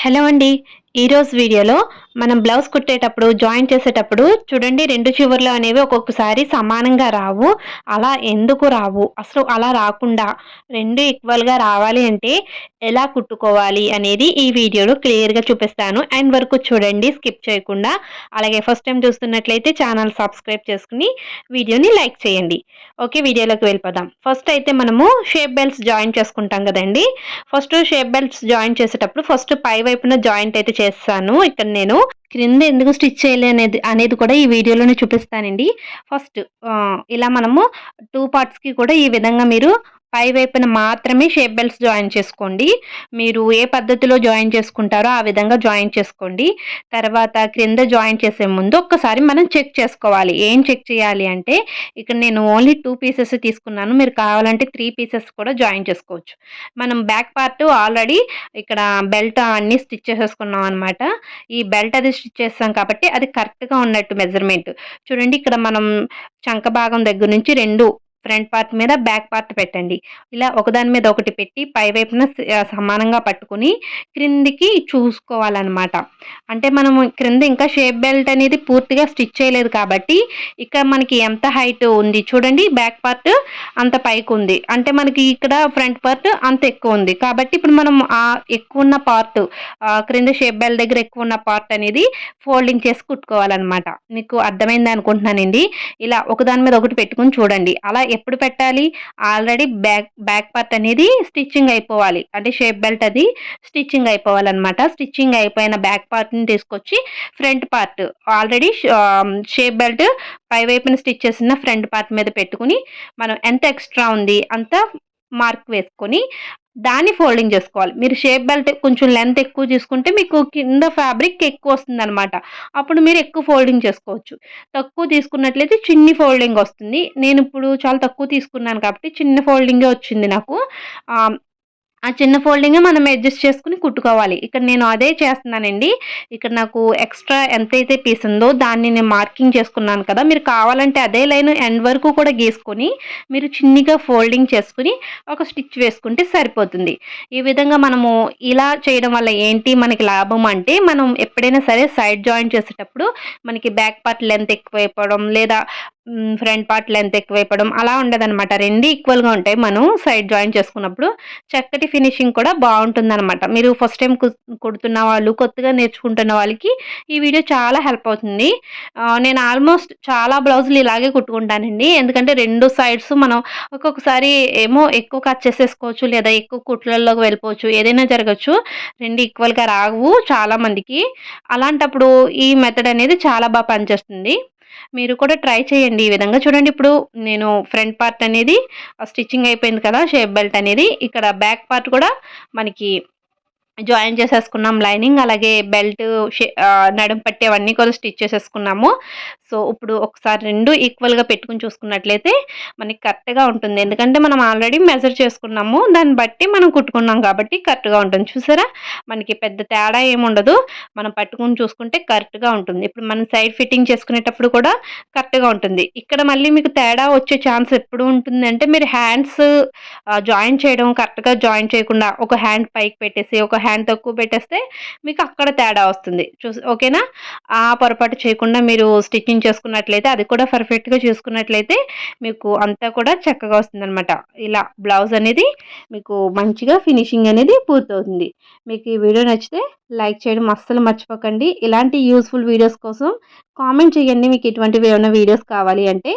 Hello అండి. ఈరోజు వీడియోలో మనం బ్లౌజ్ కుట్టేటప్పుడు జాయిన్ చేసేటప్పుడు చూడండి రెండు చివర్లు అనేవి ఒక్కొక్కసారి సమానంగా రావు. అలా ఎందుకు రావు? అసలు అలా రాకుండా రెండు ఈక్వల్గా రావాలి అంటే ఎలా కుట్టుకోవాలి అనేది ఈ వీడియోలో క్లియర్గా చూపిస్తాను. అండ్ వరకు చూడండి స్కిప్ చేయకుండా. అలాగే ఫస్ట్ టైం చూస్తున్నట్లయితే ఛానల్ సబ్స్క్రైబ్ చేసుకుని వీడియోని లైక్ చేయండి. ఓకే వీడియోలోకి వెళ్ళిపోదాం. ఫస్ట్ అయితే మనము షేప్ బెల్ట్స్ జాయిన్ చేసుకుంటాం కదండి. ఫస్ట్ షేప్ బెల్ట్స్ జాయిన్ చేసేటప్పుడు ఫస్ట్ పై వైపున జాయింట్ అయితే చేస్తాను. ఇక్కడ నేను క్రింద ఎందుకు స్టిచ్ చేయలేనేది అనేది అనేది కూడా ఈ వీడియోలోనే చూపిస్తానండి. ఫస్ట్ ఇలా మనము టూ పార్ట్స్కి కూడా ఈ విధంగా మీరు పై వైపున మాత్రమే షేప్ బెల్ట్స్ జాయిన్ చేసుకోండి. మీరు ఏ పద్ధతిలో జాయిన్ చేసుకుంటారో ఆ విధంగా జాయిన్ చేసుకోండి. తర్వాత క్రింద జాయిన్ చేసే ముందు ఒక్కసారి మనం చెక్ చేసుకోవాలి. ఏం చెక్ చేయాలి అంటే ఇక్కడ నేను ఓన్లీ టూ పీసెస్ తీసుకున్నాను. మీరు కావాలంటే త్రీ పీసెస్ కూడా జాయిన్ చేసుకోవచ్చు. మనం బ్యాక్ పార్ట్ ఆల్రెడీ ఇక్కడ బెల్ట్ అన్నీ స్టిచ్ చేసేసుకున్నాం అనమాట ఈ బెల్ట్ అది స్టిచ్ చేస్తాం కాబట్టి అది కరెక్ట్గా ఉన్నట్టు మెజర్మెంట్. చూడండి ఇక్కడ మనం చంక భాగం దగ్గర నుంచి రెండు ఫ్రంట్ పార్ట్ మీద బ్యాక్ పార్ట్ పెట్టండి. ఇలా ఒకదాని మీద ఒకటి పెట్టి పై వైపున సమానంగా పట్టుకుని క్రిందికి చూసుకోవాలన్నమాట. అంటే మనం క్రింద ఇంకా షేప్ బెల్ట్ అనేది పూర్తిగా స్టిచ్ చేయలేదు కాబట్టి ఇక్కడ మనకి ఎంత హైట్ ఉంది చూడండి బ్యాక్ పార్ట్ అంత పైకి ఉంది. అంటే మనకి ఇక్కడ ఫ్రంట్ పార్ట్ అంత ఎక్కువ ఉంది. కాబట్టి ఇప్పుడు మనం ఆ ఎక్కువ ఉన్న పార్ట్ క్రింద షేప్ బెల్ట్ దగ్గర ఎక్కువ ఉన్న పార్ట్ అనేది ఫోల్డింగ్ చేసి కుట్టుకోవాలన్నమాట. మీకు అర్థమైంది అనుకుంటున్నానండి? ఇలా ఒకదాని మీద ఒకటి పెట్టుకుని చూడండి. అలా ఎప్పుడు పెట్టాలి? ఆల్రెడీ బ్యాక్ బ్యాక్ పార్ట్ అనేది స్టిచ్చింగ్ అయిపోవాలి. అంటే షేప్ బెల్ట్ అది స్టిచ్చింగ్ అయిపోవాలన్నమాట. స్టిచ్చింగ్ అయిపోయిన బ్యాక్ పార్ట్ని తీసుకొచ్చి front part already shape belt పై వైపున స్టిచ్ చేసిన ఫ్రంట్ పార్ట్ మీద పెట్టుకుని మనం ఎంత ఎక్స్ట్రా ఉంది అంత మార్క్ వేసుకొని దాన్ని ఫోల్డింగ్ చేసుకోవాలి. మీరు షేప్ బెల్ట్ కొంచెం లెంత్ ఎక్కువ తీసుకుంటే మీకు కింద ఫ్యాబ్రిక్ ఎక్కువ వస్తుంది అనమాట అప్పుడు మీరు ఎక్కువ ఫోల్డింగ్ చేసుకోవచ్చు. తక్కువ తీసుకున్నట్లయితే చిన్ని ఫోల్డింగ్ వస్తుంది. నేను ఇప్పుడు చాలా తక్కువ తీసుకున్నాను కాబట్టి చిన్న ఫోల్డింగే వచ్చింది నాకు. ఆ చిన్న ఫోల్డింగ్ మనం అడ్జస్ట్ చేసుకుని కుట్టుకోవాలి. ఇక్కడ నేను అదే చేస్తున్నానండి. ఇక్కడ నాకు ఎక్స్ట్రా ఎంతైతే పీస్ ఉందో దాన్ని నేను మార్కింగ్ చేసుకున్నాను కదా మీరు కావాలంటే అదే లైన్ ఎండ్ వరకు కూడా గీసుకొని మీరు చిన్నగా ఫోల్డింగ్ చేసుకుని ఒక స్టిచ్ వేసుకుంటే సరిపోతుంది. ఈ విధంగా మనము ఇలా చేయడం వల్ల ఏంటి మనకి లాభం అంటే మనం ఎప్పుడైనా సరే సైడ్ జాయిన్ చేసేటప్పుడు మనకి బ్యాక్ పార్ట్ లెంత్ ఎక్కువైపోవడం లేదా ఫ్రంట్ పార్ట్ లెంత్ ఎక్కువైపోవడం అలా ఉండదనమాట రెండు ఈక్వల్గా ఉంటాయి. మనం సైడ్ జాయిన్ చేసుకున్నప్పుడు చక్కటి ఫినిషింగ్ కూడా బాగుంటుంది అనమాట మీరు ఫస్ట్ టైం కుడుతున్న వాళ్ళు కొత్తగా నేర్చుకుంటున్న వాళ్ళకి ఈ వీడియో చాలా హెల్ప్ అవుతుంది. నేను ఆల్మోస్ట్ చాలా బ్లౌజులు ఇలాగే కుట్టుకుంటానండి. ఎందుకంటే రెండు సైడ్స్ మనం ఒక్కొక్కసారి ఏమో ఎక్కువ కట్ చేసేసుకోవచ్చు లేదా ఎక్కువ కుట్లలోకి వెళ్ళిపోవచ్చు. ఏదైనా జరగచ్చు. రెండు ఈక్వల్గా రావు చాలామందికి అలాంటప్పుడు ఈ మెథడ్ అనేది చాలా బాగా పనిచేస్తుంది. మీరు కూడా ట్రై చేయండి. ఈ విధంగా చూడండి ఇప్పుడు నేను ఫ్రంట్ పార్ట్ అనేది స్టిచ్చింగ్ అయిపోయింది కదా షేప్ బెల్ట్ అనేది. ఇక్కడ బ్యాక్ పార్ట్ కూడా మనకి జాయిన్ చేసేసుకున్నాం లైనింగ్ అలాగే బెల్ట్ నడుం పట్టేవన్నీ కూడా స్టిచ్ చేసేసుకున్నాము. సో ఇప్పుడు ఒకసారి రెండు ఈక్వల్గా పెట్టుకుని చూసుకున్నట్లయితే మనకి కరెక్ట్గా ఉంటుంది. ఎందుకంటే మనం ఆల్రెడీ మెజర్ చేసుకున్నాము దాన్ని బట్టి మనం కుట్టుకున్నాం కాబట్టి కరెక్ట్గా ఉంటుంది. చూసారా? మనకి పెద్ద తేడా ఏముండదు మనం పట్టుకుని చూసుకుంటే కరెక్ట్గా ఉంటుంది. ఇప్పుడు మనం సైడ్ ఫిట్టింగ్ చేసుకునేటప్పుడు కూడా కరెక్ట్గా ఉంటుంది. ఇక్కడ మళ్ళీ మీకు తేడా వచ్చే ఛాన్స్ ఎప్పుడు ఉంటుంది అంటే మీరు హ్యాండ్స్ జాయిన్ చేయడం కరెక్ట్గా జాయిన్ చేయకుండా ఒక హ్యాండ్ పైకి పెట్టేసి ఒక హ్యాండ్ తక్కువ పెట్టేస్తే మీకు అక్కడ తేడా వస్తుంది. చూసి ఓకేనా? ఆ పొరపాటు చేయకుండా మీరు స్టిచ్చింగ్ చేసుకున్నట్లయితే అది కూడా పర్ఫెక్ట్గా చూసుకున్నట్లయితే మీకు అంతా కూడా చక్కగా వస్తుంది అనమాట ఇలా బ్లౌజ్ అనేది మీకు మంచిగా ఫినిషింగ్ అనేది పూర్తవుతుంది. మీకు ఈ వీడియో నచ్చితే లైక్ చేయడం అస్సలు మర్చిపోకండి. ఇలాంటి యూస్ఫుల్ వీడియోస్ కోసం కామెంట్ చేయండి. మీకు ఇటువంటివి ఏమైనా వీడియోస్ కావాలి అంటే